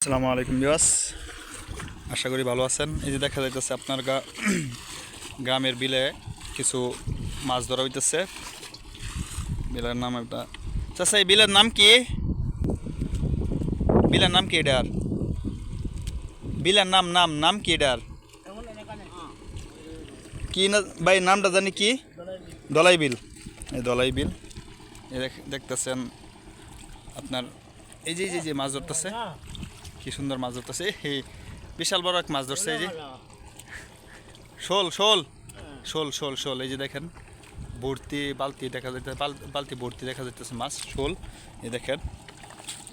আসসালামু আলাইকুম বিওয়াস আশা করি ভালো আছেন। এই যে দেখা যাইতেছে আপনার গ্রামের বিলে কিছু মাছ ধরা হইতেছে। বিলের নাম একটা চাষা এই বিলের নাম কি? বিলের নাম কি এটার বিলের নাম নাম নাম কি এটার কি না ভাই, নামটা জানি কি? দলাই বিল। এই দলাই বিল। এই দেখতেছেন আপনার এই যে- যে মাছ ধরতেছে। কি সুন্দর মাছ ধরতেছে। হে বিশাল বড় এক মাছ ধরছে এই যে। শোল শোল। শোল শোল শোল। এই যে দেখেন, ভর্তি বালতি দেখা যাইতে বালতি ভর্তি দেখা যাইতেছে মাছ, শোল। এই দেখেন,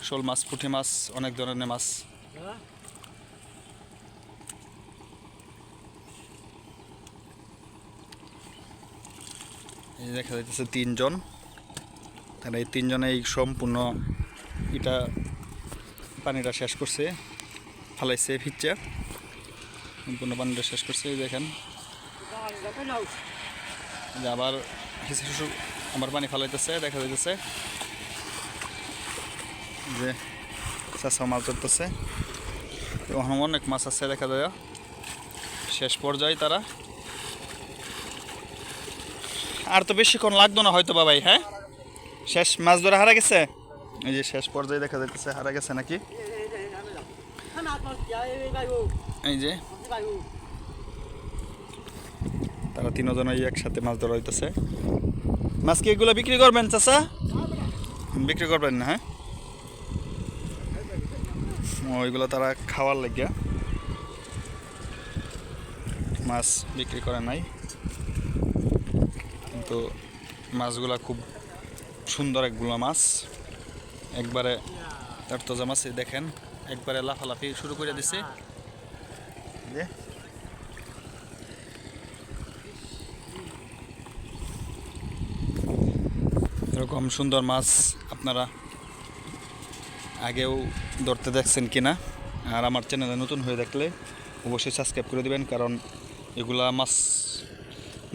শোল মাছ, পুঁটি মাছ, অনেক ধরনের মাছ। এই দেখা যাইতেছে তিনজন। তারা এই তিনজনে এই সম্পূর্ণ এটা পানিটা শেষ করছে, ফালাইছে ফিরছে সম্পূর্ণ পানিটা শেষ করছে দেখেন। আবার আমার পানি ফালাইতেছে, দেখা যাইতেছে। যে চাষা মাছ ধরতেছে। ওখানে অনেক মাছ আছে, দেখা যায়। শেষ পর্যায়ে তারা। আর তো বেশিক্ষণ লাগতো না হয়তো বাবাই হ্যাঁ? শেষ মাছ ধরা হারা গেছে? এই যে শেষ পর্যায়ে দেখা যাইতেছে, হারা গেছে নাকি? এই যে। তারা তিনজনই একসাথে মাছ ধরা হইতেছে। মাছ কি এগুলো বিক্রি করবেন, চাচা? বিক্রি করবেন না হ্যাঁ? ওইগুলো তারা খাওয়ার লাগিয়া। মাছ বিক্রি করে নাই। কিন্তু মাছগুলা খুব সুন্দর একগুলো মাছ। একবারে তার তোজা মাছ দেখেন একবারে লাফালাফি শুরু করে দিছে। এরকম সুন্দর মাছ আপনারা আগেও ধরতে দেখছেন কিনা আর আমার চ্যানেলে নতুন হয়ে দেখলে অবশ্যই সাবস্ক্রাইব করে দিবেন কারণ এগুলা মাছ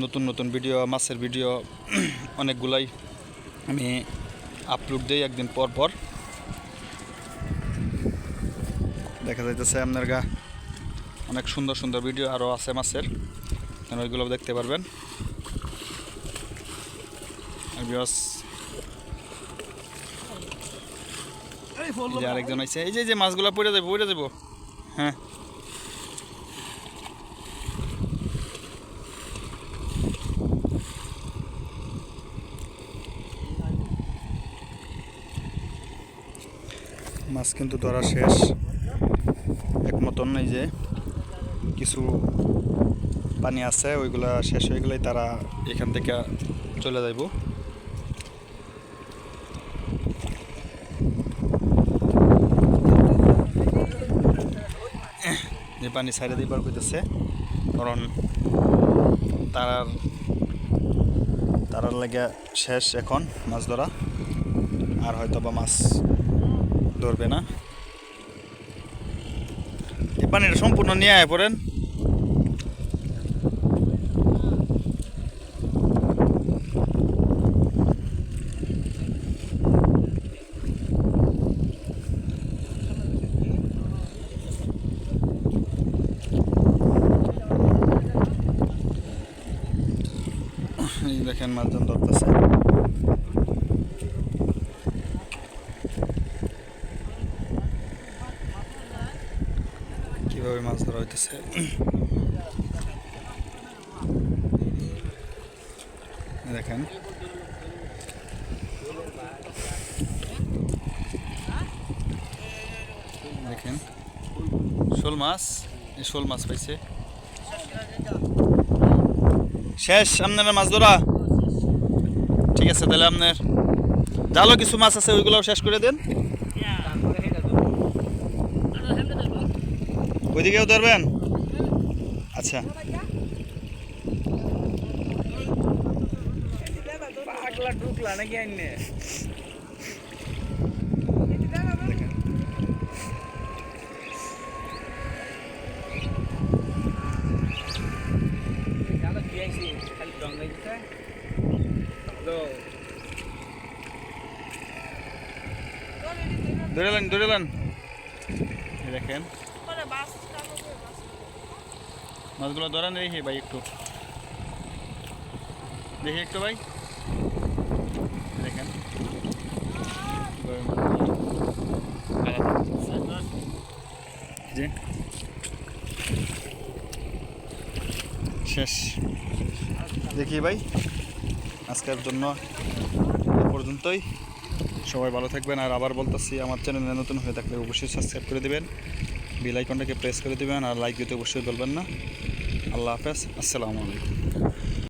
নতুন নতুন ভিডিও মাছের ভিডিও অনেকগুলাই আমি আপলোড দিই একদিন পর পর। দেখা যাইতেছে আপনার গা অনেক সুন্দর সুন্দর ভিডিও আরও আছে মাছের। ওইগুলো দেখতে পারবেন। আরেকজন আছে এই যে মাছগুলো পড়ে যাব পড়ে যাব হ্যাঁ। মাছ কিন্তু ধরা শেষ। এক মতন যে কিছু পানি আছে, ওইগুলা শেষ হয়ে গেলেই তারা এখান থেকে চলে যাইব। যে পানি সাইডে দিবার কইতেছে, কারণ তারার তারার লেগে শেষ এখন মাছ ধরা, আর হয়তো বা মাছ ধরবে না। এই পানিটা সম্পূর্ণ নিয়ে আয় পড়েন দেখেন মাছজন ধরতেছে। কীভাবে মাছ ধরা হইতেছে? দেখেন। দেখেন। শোল মাছ, এই শোল মাছ পাইছে। শেষ, আপনারা মাছ ধরা? ঠিক আছে, তাহলে আপনার জালো কিছু মাছ আছে, ওইগুলোও শেষ করে দেন। ওইদিকেও ধরবেন? আচ্ছা। পাগলা ঢুকলা নাকি আইনে? ধরে ধরে দেখেন। মাছগুলো ধরেন দেখি ভাই একটু। দেখি একটু ভাই। দেখেন। জি। শেষ। দেখি ভাই। আজকের জন্য পর্যন্তই। সবাই ভালো থাকবেন। আর আবার বলতেছি, আমার চ্যানেলে নতুন হয়ে থাকলে অবশ্যই সাবস্ক্রাইব করে দিবেন। বেল আইকনটাকে প্রেস করে দেবেন আর লাইক দিতে অবশ্যই বলবেন না। আল্লাহ হাফেজ। আসসালামু আলাইকুম।